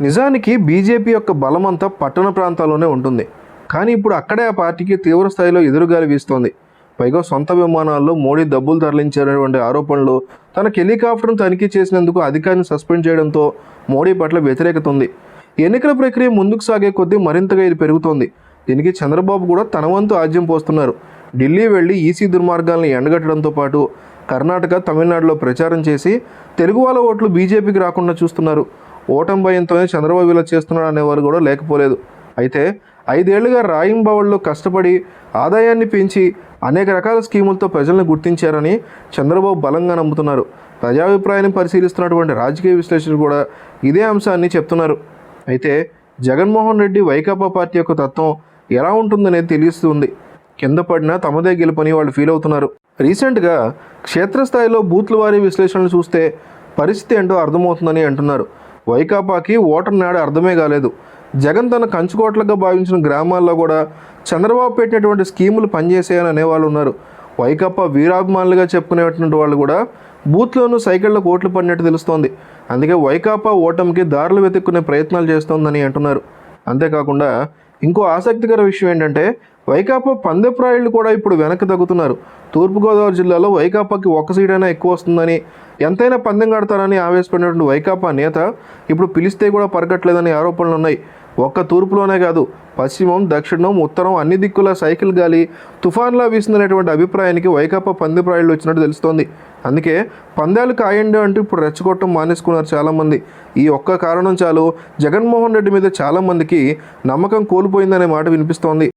నిజానికి బీజేపీ యొక్క బలమంతా పట్టణ ప్రాంతాల్లోనే ఉంటుంది. కానీ ఇప్పుడు అక్కడే ఆ పార్టీకి తీవ్ర స్థాయిలో ఎదురుగాలి వీస్తోంది. పైగా సొంత విమానాల్లో మోడీ డబ్బులు తరలించారనేటువంటి ఆరోపణలు తన హెలికాప్టర్ను తనిఖీ చేసినందుకు అధికారిని సస్పెండ్ చేయడంతో మోడీ పట్ల వ్యతిరేకత ఉంది ఎన్నికల ప్రక్రియ ముందుకు సాగే కొద్దీ మరింతగా ఇది పెరుగుతోంది. దీనికి చంద్రబాబు కూడా తన వంతు ఆజ్యం పోస్తున్నారు. ఢిల్లీ వెళ్ళి ఈసీ దుర్మార్గాలను ఎండగట్టడంతో పాటు కర్ణాటక తమిళనాడులో ప్రచారం చేసి తెలుగు వాళ్ళ ఓట్లు బీజేపీకి రాకుండా చూస్తున్నారు. ఓటమి భయంతోనే చంద్రబాబు ఇలా చేస్తున్నాడు అనేవారు కూడా లేకపోలేదు. అయితే ఐదేళ్ళుగా రాయింబవళ్ళు కష్టపడి ఆదాయాన్ని పెంచి అనేక రకాల స్కీములతో ప్రజలను గుర్తించారని చంద్రబాబు బలంగా నమ్ముతున్నారు. ప్రజాభిప్రాయాన్ని పరిశీలిస్తున్నటువంటి రాజకీయ విశ్లేషకులు కూడా ఇదే అంశాన్ని చెప్తున్నారు. అయితే జగన్మోహన్ రెడ్డి వైకాపా పార్టీ యొక్క తత్వం ఎలా ఉంటుందనేది తెలుస్తుంది కింద పడినా తమదే గెలుపని వాళ్ళు ఫీల్ అవుతున్నారు. రీసెంట్గా క్షేత్రస్థాయిలో బూత్ల వారీ విశ్లేషణలు చూస్తే పరిస్థితి ఏంటో అర్థమవుతుందని అంటున్నారు. వైకాపాకి ఓటర్ నాడు అర్థమే కాలేదు. జగన్ తన కంచుకోట్లుగా భావించిన గ్రామాల్లో కూడా చంద్రబాబు పెట్టినటువంటి స్కీములు పనిచేసాయని అనేవాళ్ళు ఉన్నారు. వైకాపా వీరాభిమానులుగా చెప్పుకునేటువంటి వాళ్ళు కూడా బూత్లోనూ సైకిళ్ళ ఓట్లు పడినట్టు తెలుస్తోంది. అందుకే వైకాపా ఓటమికి దారులు వెతుక్కునే ప్రయత్నాలు చేస్తోందని అంటున్నారు. అంతేకాకుండా ఇంకో ఆసక్తికర విషయం ఏంటంటే వైకాపా పందెప్రాయుళ్ళు కూడా ఇప్పుడు వెనక్కి తగ్గుతున్నారు. తూర్పుగోదావరి జిల్లాలో వైకాపాకి ఒక్క సీటైనా ఎక్కువ వస్తుందని ఎంతైనా పందెం కడతారని ఆవేశపడినటువంటి వైకాపా నేత ఇప్పుడు పిలిస్తే కూడా పరగట్లేదని ఆరోపణలు ఉన్నాయి ఒక్క తూర్పులోనే కాదు పశ్చిమం దక్షిణం ఉత్తరం అన్ని దిక్కుల సైకిల్ గాలి తుఫాన్లా వీస్తుందనేటువంటి అభిప్రాయానికి వైకాపా పందిప్రాయులు వచ్చినట్టు తెలుస్తోంది. అందుకే పందాలు కాయండి అంటూ ఇప్పుడు రెచ్చగొట్టడం మానేసుకున్నారు చాలామంది. ఈ ఒక్క కారణం చాలు జగన్మోహన్ రెడ్డి మీద చాలామందికి నమ్మకం కోల్పోయిందనే మాట వినిపిస్తోంది.